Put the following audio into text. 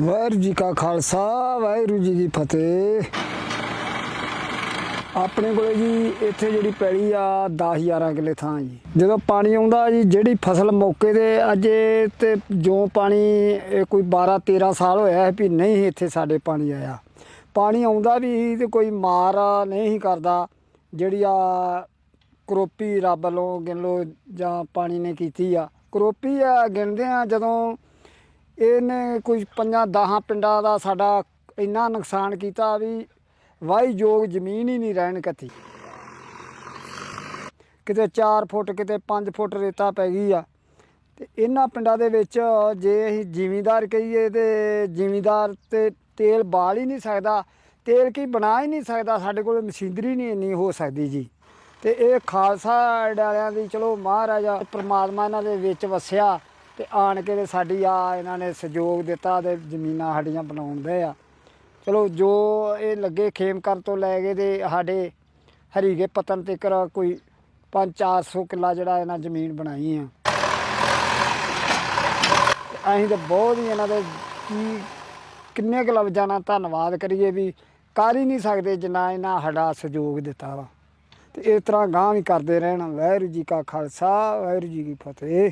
ਵਾਹਿਗੁਰੂ ਜੀ ਕਾ ਖਾਲਸਾ, ਵਾਹਿਗੁਰੂ ਜੀ ਕੀ ਫਤਿਹ। ਆਪਣੇ ਕੋਲੇ ਜੀ, ਇੱਥੇ ਜਿਹੜੀ ਪੈਲੀ ਆ 10 11 ਕਿੱਲੇ ਥਾਂ ਜੀ। ਜਦੋਂ ਪਾਣੀ ਆਉਂਦਾ ਜੀ, ਜਿਹੜੀ ਫਸਲ ਮੌਕੇ ਤੇ ਅਜੇ ਤੇ ਜੋ ਪਾਣੀ ਕੋਈ 12 13 ਸਾਲ ਹੋਇਆ ਹੈ ਵੀ ਨਹੀਂ ਇੱਥੇ ਸਾਡੇ ਪਾਣੀ ਆਇਆ। ਪਾਣੀ ਆਉਂਦਾ ਵੀ ਸੀ ਤੇ ਕੋਈ ਮਾਰ ਨਹੀਂ ਕਰਦਾ। ਜਿਹੜੀ ਆ ਕਰੋਪੀ ਰੱਬ ਵੱਲੋਂ ਗਿਣ ਲੋ ਜਾਂ ਪਾਣੀ ਨੇ ਕੀਤੀ ਆ। ਕਰੋਪੀ ਆ ਗਿਣਦੇ ਆ ਜਦੋਂ ਇਹਨੇ ਕੋਈ ਪੰਜਾਂ 10 ਪਿੰਡਾਂ ਦਾ ਸਾਡਾ ਇੰਨਾ ਨੁਕਸਾਨ ਕੀਤਾ ਵੀ ਵਾਹੀ ਯੋਗ ਜ਼ਮੀਨ ਹੀ ਨਹੀਂ ਰਹਿਣ ਕੱਤੀ। ਕਿਤੇ 4 ਫੁੱਟ, ਕਿਤੇ 5 ਫੁੱਟ ਰੇਤਾ ਪੈ ਗਈ ਆ। ਤੇ ਇਹਨਾਂ ਪਿੰਡਾਂ ਦੇ ਵਿੱਚ ਜੇ ਅਸੀਂ ਜ਼ਿਮੀਂਦਾਰ ਕਹੀਏ ਤੇ ਜ਼ਿਮੀਂਦਾਰ ਤੇ ਤੇਲ ਬਾਲ ਹੀ ਨਹੀਂ ਸਕਦਾ, ਤੇਲ ਕੀ ਬਣਾ ਹੀ ਨਹੀਂ ਸਕਦਾ, ਸਾਡੇ ਕੋਲ ਮਸ਼ੀਨਰੀ ਨਹੀਂ ਇੰਨੀ ਹੋ ਸਕਦੀ ਜੀ। ਤੇ ਇਹ ਖਾਲਸਾ ਡਾਲਿਆਂ ਦੀ ਚਲੋ ਮਹਾਰਾਜਾ ਪ੍ਰਮਾਤਮਾ ਇਹਨਾਂ ਦੇ ਵਿੱਚ ਵਸਿਆ। ਤੇ ਆਣ ਕੇ ਤੇ ਸਾਡੀ ਆ ਇਹਨਾਂ ਨੇ ਸਹਿਯੋਗ ਦਿੱਤਾ ਤੇ ਜ਼ਮੀਨਾਂ ਸਾਡੀਆਂ ਬਣਾਉਂਦੇ ਆ। ਚਲੋ, ਜੋ ਇਹ ਲੱਗੇ ਖੇਮਕਰ ਤੋਂ ਲੈ ਕੇ ਤੇ ਸਾਡੇ ਹਰੀਗੇ ਪਤਨ ਤੱਕ ਕੋਈ 5-400 ਕਿੱਲਾ ਜਿਹੜਾ ਇਹਨਾਂ ਜ਼ਮੀਨ ਬਣਾਈ ਆ। ਅਸੀਂ ਤਾਂ ਬਹੁਤ ਹੀ ਇਹਨਾਂ ਦੇ ਕੀ ਕਿੰਨੇ ਕੁ ਲਫ਼ਜ਼ਾਂ ਨਾਲ ਧੰਨਵਾਦ ਕਰੀਏ ਵੀ ਕਰ ਹੀ ਨਹੀਂ ਸਕਦੇ ਜਿੰਨਾ ਇਹਨਾਂ ਸਾਡਾ ਸਹਿਯੋਗ ਦਿੱਤਾ ਵਾ। ਤੇ ਇਸ ਤਰ੍ਹਾਂ ਗਾਂ ਵੀ ਕਰਦੇ ਰਹਿਣ। ਵਾਹਿਗੁਰੂ ਜੀ ਕਾ ਖਾਲਸਾ, ਵਾਹਿਗੁਰੂ ਜੀ ਕੀ ਫਤਿਹ।